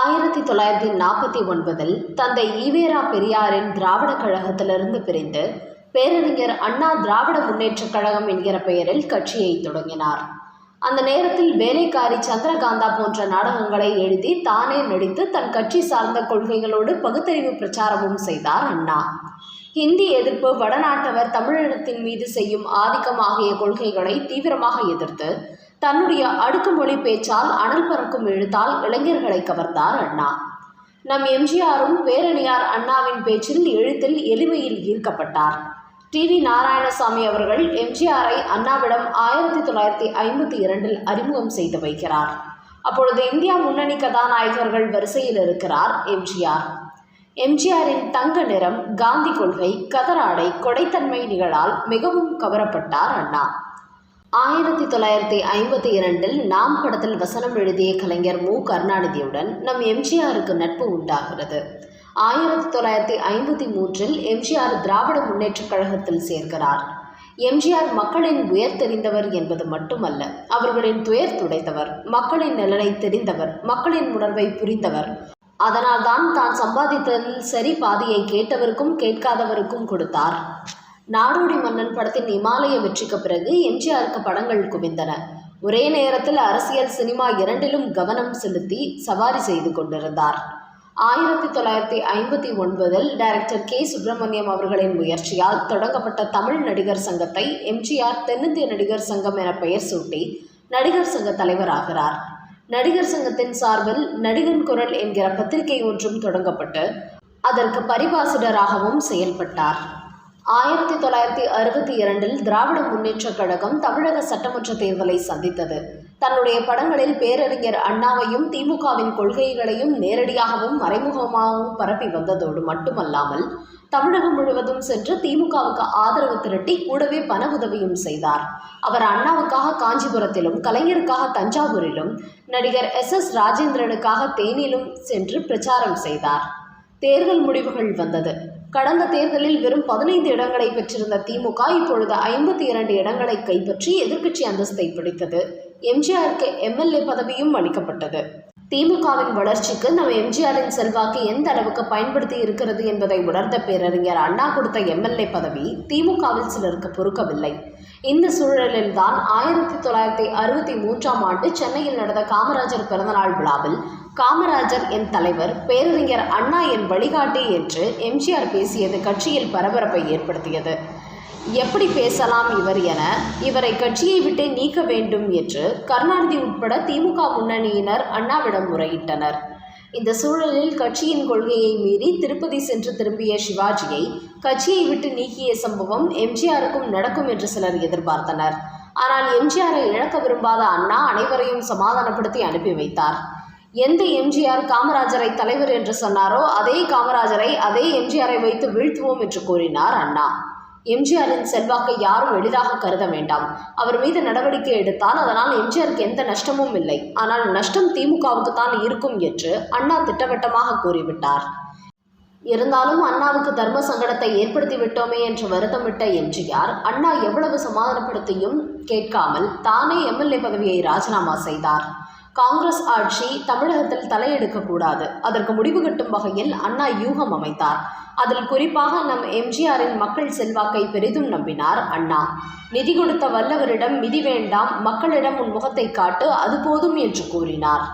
ஆயிரத்தி தொள்ளாயிரத்தி நாற்பத்தி ஒன்பதில் தந்தை ஈவேரா பெரியாரின் திராவிடக் கழகத்திலிருந்து பிரிந்து பேரறிஞர் அண்ணா திராவிட முன்னேற்றக் கழகம் என்கிற பெயரில் கட்சியை தொடங்கினார். அந்த நேரத்தில் வேலைக்காரி சந்திரகாந்தா போன்ற நாடகங்களை எழுதி தானே நடித்து தன் கட்சி சார்ந்த கொள்கைகளோடு பகுத்தறிவு பிரச்சாரமும் செய்தார் அண்ணா. ஹிந்தி எதிர்ப்பு வடநாட்டவர் தமிழினத்தின் மீது செய்யும் ஆதிக்கம் ஆகிய கொள்கைகளை தீவிரமாக எதிர்த்து தன்னுடைய அடுக்குமொழி பேச்சால் அனல் பறக்கும் எழுத்தால் இளைஞர்களை கவர்ந்தார் அண்ணா. நம் எம்ஜிஆரும் பேரணியார் அண்ணாவின் பேச்சில் எழுத்தில் எளிமையில் ஈர்க்கப்பட்டார். டி. வி. நாராயணசாமி அவர்கள் எம்ஜிஆரை அண்ணாவிடம் ஆயிரத்தி தொள்ளாயிரத்தி ஐம்பத்தி இரண்டில் அறிமுகம் செய்து வைக்கிறார். அப்பொழுது இந்தியா முன்னணி கதாநாயகர்கள் வரிசையில் இருக்கிறார் எம்ஜிஆர். எம்ஜிஆரின் தங்க நிறம் காந்தி கொள்கை கதராடை கொடைத்தன்மை நிகழால் மிகவும் கவரப்பட்டார் அண்ணா. ஆயிரத்தி தொள்ளாயிரத்தி ஐம்பத்தி இரண்டில் நாம் படத்தில் வசனம் எழுதிய கலைஞர் மு. கருணாநிதியுடன் நம் எம்ஜிஆருக்கு நட்பு உண்டாகிறது. ஆயிரத்தி தொள்ளாயிரத்தி ஐம்பத்தி மூன்றில் எம்ஜிஆர் திராவிட முன்னேற்றக் கழகத்தில் சேர்க்கிறார் எம்ஜிஆர் மக்களின் உயர் தெரிந்தவர் என்பது மட்டுமல்ல அவர்களின் துயர் துடைத்தவர் மக்களின் நலனை தெரிந்தவர் மக்களின் உணர்வை புரிந்தவர். அதனால்தான் தான் சம்பாதித்ததில் சரி பாதியை கேட்டவருக்கும் கேட்காதவருக்கும் கொடுத்தார். நாடோடி மன்னன் படத்தின் இமாலய வெற்றிக்கு பிறகு எம்ஜிஆருக்கு படங்கள் குவிந்தன. ஒரே நேரத்தில் அரசியல் சினிமா இரண்டிலும் கவனம் செலுத்தி சவாரி செய்து கொண்டிருந்தார். ஆயிரத்தி தொள்ளாயிரத்தி ஐம்பத்தி ஒன்பதில் டைரக்டர் கே. சுப்பிரமணியம் அவர்களின் முயற்சியால் தொடங்கப்பட்ட தமிழ் நடிகர் சங்கத்தை எம்ஜிஆர் தென்னிந்திய நடிகர் சங்கம் என பெயர் சூட்டி நடிகர் சங்க தலைவராகிறார் நடிகர் சங்கத்தின் சார்பில் நடிகன் குரல் என்கிற பத்திரிகை ஒன்றும் தொடங்கப்பட்டு அதற்கு பரிபாசிடராகவும் செயல்பட்டார். ஆயிரத்தி தொள்ளாயிரத்தி அறுபத்தி இரண்டில் திராவிட முன்னேற்றக் கழகம் தமிழக சட்டமன்ற தேர்தலை சந்தித்தது. தன்னுடைய படங்களில் பேரறிஞர் அண்ணாவையும் திமுகவின் கொள்கைகளையும் நேரடியாகவும் மறைமுகமாகவும் பரப்பி வந்ததோடு மட்டுமல்லாமல் தமிழகம் முழுவதும் சென்று திமுகவுக்கு ஆதரவு திரட்டி கூடவே பண உதவியும் செய்தார். அவர் அண்ணாவுக்காக காஞ்சிபுரத்திலும் கலைஞருக்காக தஞ்சாவூரிலும் நடிகர் எஸ். எஸ். ராஜேந்திரனுக்காக தேனிலும் சென்று பிரச்சாரம் செய்தார். தேர்தல் முடிவுகள் வந்தது. கடந்த தேர்தலில் வெறும் பதினைந்து இடங்களை பெற்றிருந்த திமுக இப்பொழுது ஐம்பத்தி இரண்டு இடங்களை கைப்பற்றி எதிர்க்கட்சி அந்தஸ்தை பிடித்தது. எம்ஜிஆருக்கு எம்எல்ஏ பதவியும் அளிக்கப்பட்டது. திமுகவின் வளர்ச்சிக்கு நம்ம எம்ஜிஆரின் செல்வாக்கு எந்த அளவுக்கு பயன்படுத்தி இருக்கிறது என்பதை உணர்ந்த பேரறிஞர் அண்ணா கொடுத்த எம்எல்ஏ பதவி திமுகவில் சிலருக்கு பொறுக்கவில்லை. இந்த சூழலில்தான் ஆயிரத்தி தொள்ளாயிரத்தி அறுபத்தி மூன்றாம் ஆண்டு சென்னையில் நடந்த காமராஜர் பிறந்தநாள் விழாவில் காமராஜர் என் தலைவர் பேரறிஞர் அண்ணா என் வழிகாட்டி என்று எம்ஜிஆர் பேசியது கட்சியில் பரபரப்பை ஏற்படுத்தியது. எப்படி பேசலாம் இவர் என இவரை கட்சியை விட்டு நீக்க வேண்டும் என்று கருணாநிதி உட்பட திமுக முன்னணியினர் அண்ணாவிடம் முறையிட்டனர். இந்த சூழலில் கட்சியின் கொள்கையை மீறி திருப்பதி சென்று திரும்பிய சிவாஜியை கட்சியை விட்டு நீக்கிய சம்பவம் எம்ஜிஆருக்கும் நடக்கும் என்று சிலர் எதிர்பார்த்தனர். ஆனால் எம்ஜிஆரை இழக்க விரும்பாத அண்ணா அனைவரையும் சமாதானப்படுத்தி அனுப்பி வைத்தார். எந்த எம்ஜிஆர் காமராஜரை தலைவர் என்று சொன்னாரோ அதே காமராஜரை அதே எம்ஜிஆரை வைத்து வீழ்த்துவோம் என்று கூறினார் அண்ணா. எம்ஜிஆரின் செல்வாக்கை யாரும் எளிதாக கருத வேண்டாம். அவர் மீது நடவடிக்கை எடுத்தால் அதனால் எம்ஜிஆருக்கு எந்த நஷ்டமும் இல்லை. ஆனால் நஷ்டம் திமுகவுக்கு தான் இருக்கும் என்று அண்ணா திட்டவட்டமாக கூறிவிட்டார். இருந்தாலும் அண்ணாவுக்கு தர்ம சங்கடத்தை ஏற்படுத்தி விட்டோமே என்று வருத்தமிட்ட எம்ஜிஆர் அண்ணா எவ்வளவு சமாதானப்படுத்தியும் கேட்காமல் தானே எம்எல்ஏ பதவியை ராஜினாமா செய்தார். காங்கிரஸ் ஆட்சி தமிழகத்தில் தலையெடுக்கக்கூடாது. அதற்கு முடிவு கட்டும் வகையில் அண்ணா யூகம் அமைத்தார். அதில் குறிப்பாக நம் எம்ஜிஆரின் மக்கள் செல்வாக்கை பெரிதும் நம்பினார் அண்ணா. நிதி கொடுத்த வல்லவரிடம் மிதி வேண்டாம் மக்களிடம் உன் முகத்தை காட்டு அது போதும் என்று கூறினார்.